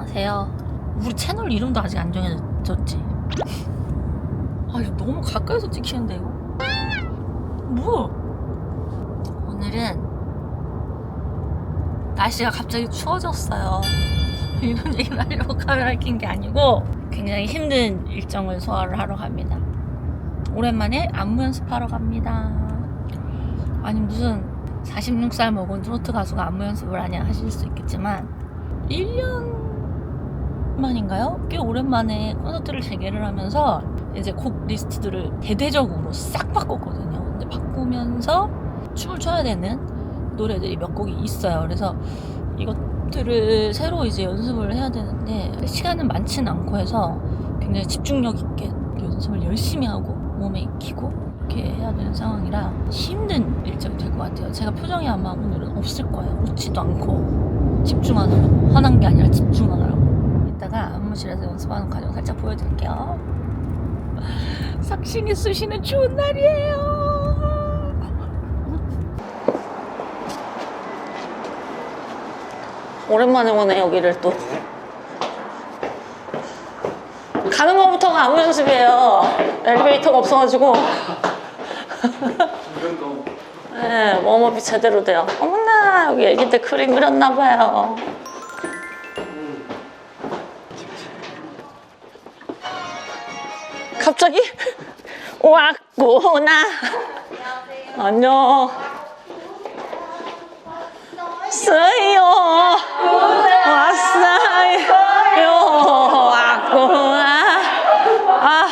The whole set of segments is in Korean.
안녕하세요. 우리 채널 이름도 아직 안 정해졌지? 아 이거 너무 가까이서 찍히는데 이거? 뭐야? 오늘은 날씨가 갑자기 추워졌어요. 이런 얘기를 하려고 카메라 킨게 아니고 굉장히 힘든 일정을 소화를 하러 갑니다. 오랜만에 안무 연습하러 갑니다. 아니 무슨 46살 먹은 트로트 가수가 안무 연습을 하냐 하실 수 있겠지만 1년 만인가요? 꽤 오랜만에 콘서트를 재개를 하면서 이제 곡 리스트들을 대대적으로 싹 바꿨거든요. 근데 바꾸면서 춤을 춰야 되는 노래들이 몇 곡이 있어요. 그래서 이것들을 새로 이제 연습을 해야 되는데 시간은 많지는 않고 해서 굉장히 집중력 있게 연습을 열심히 하고 몸에 익히고 이렇게 해야 되는 상황이라 힘든 일정이 될 것 같아요. 제가 표정이 아마 오늘은 없을 거예요. 웃지도 않고 집중하느라고 화난 게 아니라 집중하느라고. 안무실에서 연습하는 과정 살짝 보여드릴게요. 삭신이 쑤시는 좋은 날이에요. 오랜만에 오네 여기를 또. 가는 거부터가 안무 연습이에요. 엘리베이터가 없어가지고. 네, 웜업이 제대로 돼요. 어머나, 여기 애기들 그림 그렸나봐요. 갑자기 왔구나. 안녕. 왔어요. 왔어요. 왔구나. 아,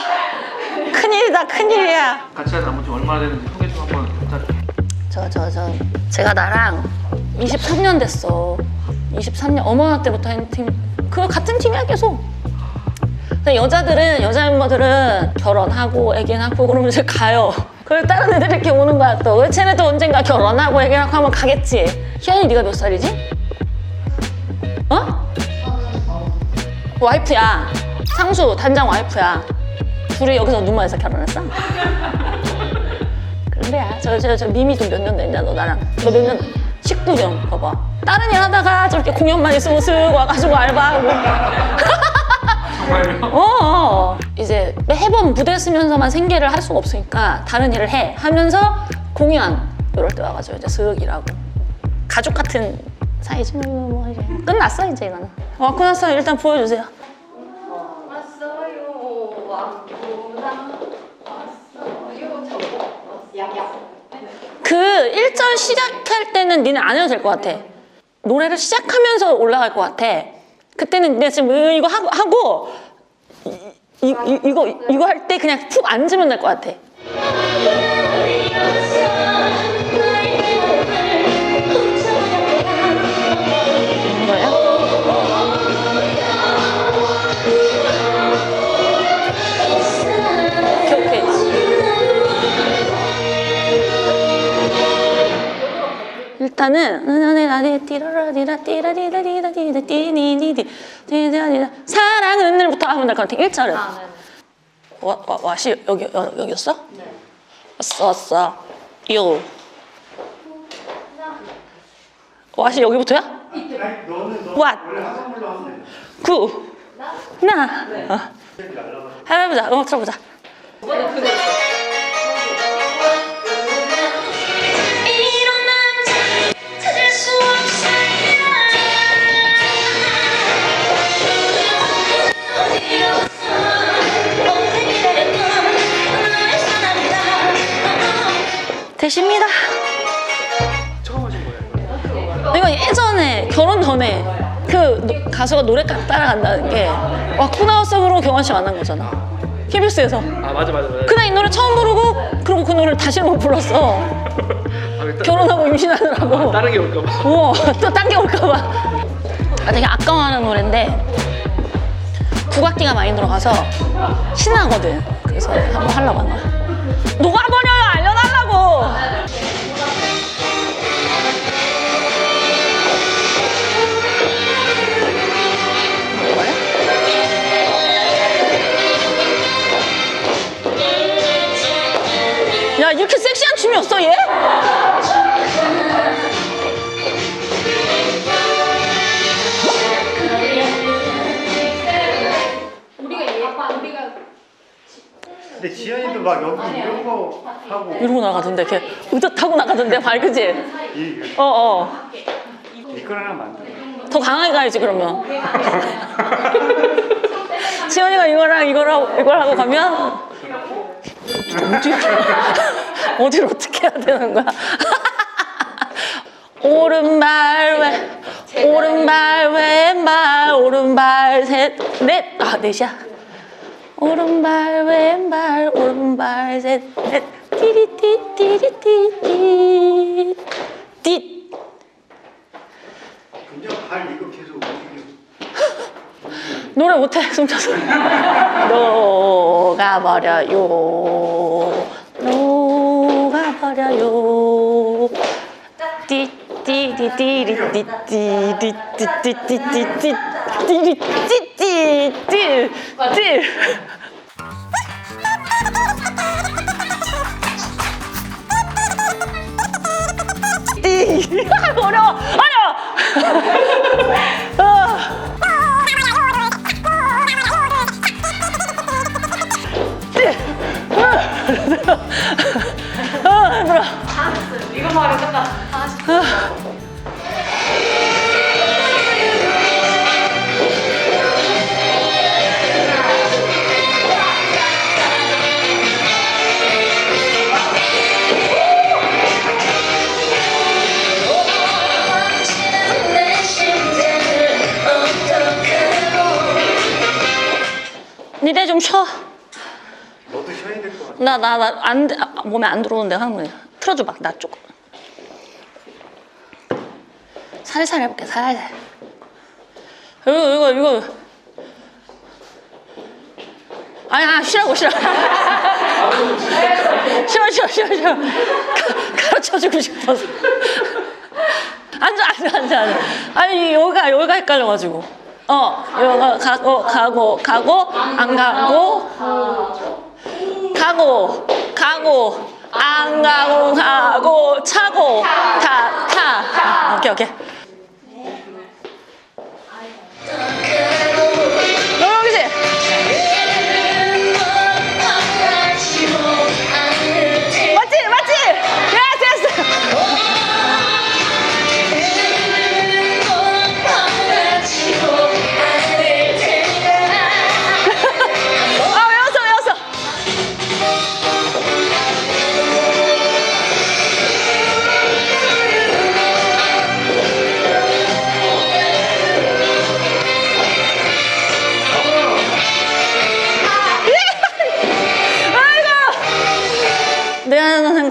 큰일이다, 큰일이야. 같이 한좀 얼마나 되는지 소개 좀 한번 부탁드릴게요. 저, 저, 저. 제가 나랑 23년 됐어. 23년, 어머나 때부터 한 팀. 그 같은 팀이야, 계속. 근데 여자들은, 여자 멤버들은 결혼하고 애기 낳고 그러면 이제 가요. 그리고 다른 애들 이렇게 오는 거야, 또. 왜 쟤네도 언젠가 결혼하고 애기 낳고 하면 가겠지. 희연이 네가 몇 살이지? 어? 와이프야. 상수, 단장 와이프야. 둘이 여기서 눈만에서 결혼했어? 그래야 저 저 저 미미도 몇 년 됐냐 너 나랑 너 몇 년 19년 봐봐 다른 일 하다가 저렇게 공연만 있으면 쓱 와가지고 알바하고 어, 어. 이제 매번 무대 쓰면서만 생계를 할 수가 없으니까 다른 일을 해 하면서 공연 이럴 때 와가지고 이제 쓱 일하고. 가족 같은 사이지 뭐, 뭐 이제 끝났어 이제 이거는. 왔고 나서 일단 보여주세요. 왔어요 왔구나 그 1절 시작할 때는 니네 안 해도 될 것 같아. 노래를 시작하면서 올라갈 것 같아. 그때는 니네 지금 이거 하고, 하고 이, 이, 이거, 이거 할 때 그냥 푹 앉으면 될 것 같아. 이거야? 오케이, 오케이. 일단은 사랑은을부터 하면 될 것 같아. 1절은. 와, 와, 와시 여기 여, 여기였어? 네. 왔어 왔어. 요. 와시 여기부터야? 왓. 구. 나. 어. 해보자. 음악 틀어보자. 가수가 노래 딱 따라간다는 게 와 쿠나우스으로 경원 씨 만난 거잖아. KBS에서. 아 맞아 맞아 맞아. 그날 이 노래 처음 부르고 그리고 그 노래를 다시는 못 불렀어. 아, 일단 결혼하고 임신하느라고. 다른 게 올까 봐. 우와 또 딴 게 올까봐. 아, 되게 아까워하는 노래인데 국악기가 많이 들어가서 신나거든. 그래서 한번 하려고 한 거야. 녹아버려 막 여기 이런 거 하고. 이러고 나가던데 이렇게 으듯하고 나가던데 발 그지? 이 어어. 이걸 하나 만들어. 더 강하게 가야지 그러면. 지원이가 이거랑 이걸 하고 이걸 하고 가면? 어디로 어디로 어떻게 해야 되는 거야? 오른발 왼 오른발 왼발 오른발 셋넷아 넷이야 오른발 왼발 오른발 셋넷 띠리띠 띠리띠 띠 그냥 발 이거 계속 움직여. 노래 못해 숨차서 녹아버려요 녹아버려요 띠띠띠리띠띠띠띠띠띠띠띠띠띠띠띠띠 我的哎呦！ 너도 쉬어야 될 것 같아. 나, 나, 나, 안, 몸에 안 들어오는데 거야. 틀어줘, 막, 나 조금. 살살 해볼게, 살살. 이거, 이거, 이거. 아니, 아, 쉬라고, 쉬라. 쉬어, 쉬어, 쉬어, 쉬어. 가, 가르쳐주고 싶어서. 앉아, 앉아, 앉아, 앉아. 아니, 여기가, 여기가 헷갈려가지고. 어, 여기가 가고, 가고, 가고, 안 가고. 가고 가고 안 가고 가고 차고 타 타. 오케이 오케이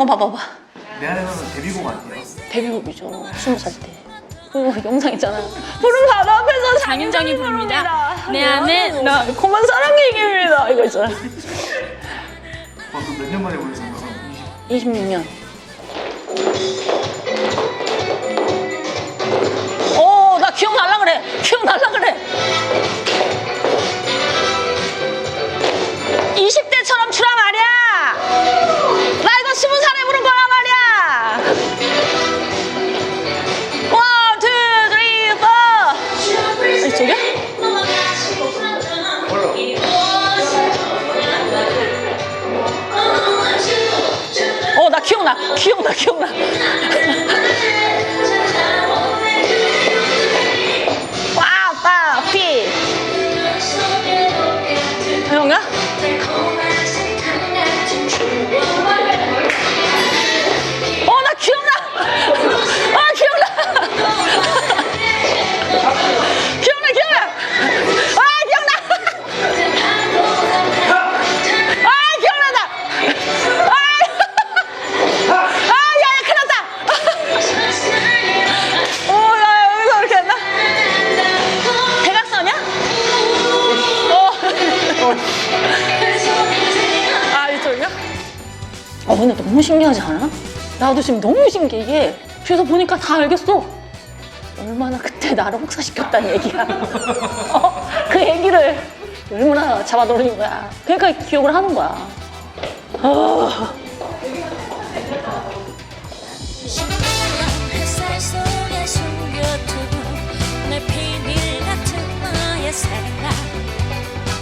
봐봐봐. 내 안에서는 데뷔곡 아니에요? 데뷔곡이죠. 스무 살때. 그 영상 있잖아요. 푸른 바다 앞에서 장윤정이 부릅니다. 내 안에 안에 나 고만 사랑 얘기입니다. 이거 있잖아 어, 몇년 만에 부르신 거야? 26년. 오 나 기억날라 그래. 기억날라 그래. 20대 신기하지 않아? 나도 지금 너무 신기해 이게. 뒤에서 보니까 다 알겠어. 얼마나 그때 나를 혹사시켰다는 얘기야. 어? 그 얘기를 얼마나 잡아놓는 거야. 그러니까 기억을 하는 거야. 생각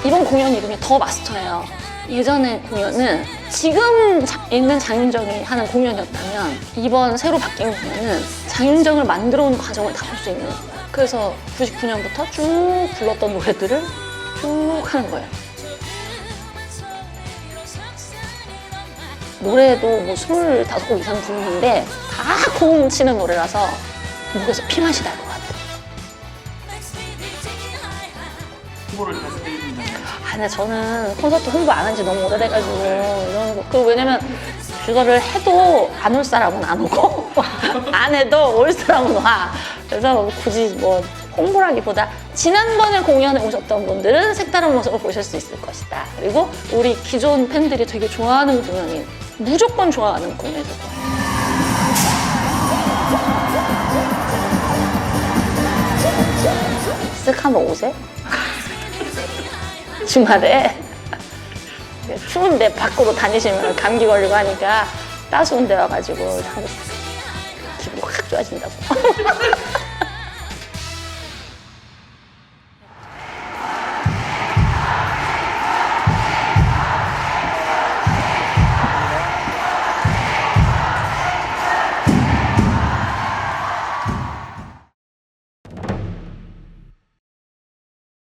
이번 공연 이름이 더 마스터예요 예전에 공연은 지금 자- 있는 장윤정이 하는 공연이었다면 이번 새로 바뀐 공연은 장윤정을 만들어 온 과정을 다 볼 수 있는 그래서 99년부터 쭉 불렀던 노래들을 쭉 하는 거예요. 노래도 뭐 25곡 이상 부르는데 다 고음 치는 노래라서 목에서 피맛이 날 것 같아. 후보를 다시 드리는다면 아, 근데 저는 콘서트 홍보 안 한 지 너무 오래돼가지고 이런 거. 그 왜냐면 그거를 해도 안 올 사람은 안 오고 안 해도 올 사람은 와. 그래서 뭐 굳이 뭐 홍보라기보다 지난번에 공연에 오셨던 분들은 색다른 모습을 보실 수 있을 것이다. 그리고 우리 기존 팬들이 되게 좋아하는 공연이 무조건 좋아하는 공연일 거예요. 쓱 한번 오세요. 주말에 추운데 밖으로 다니시면 감기 걸리고 하니까 따스운 데 와가지고 기분이 확 좋아진다고.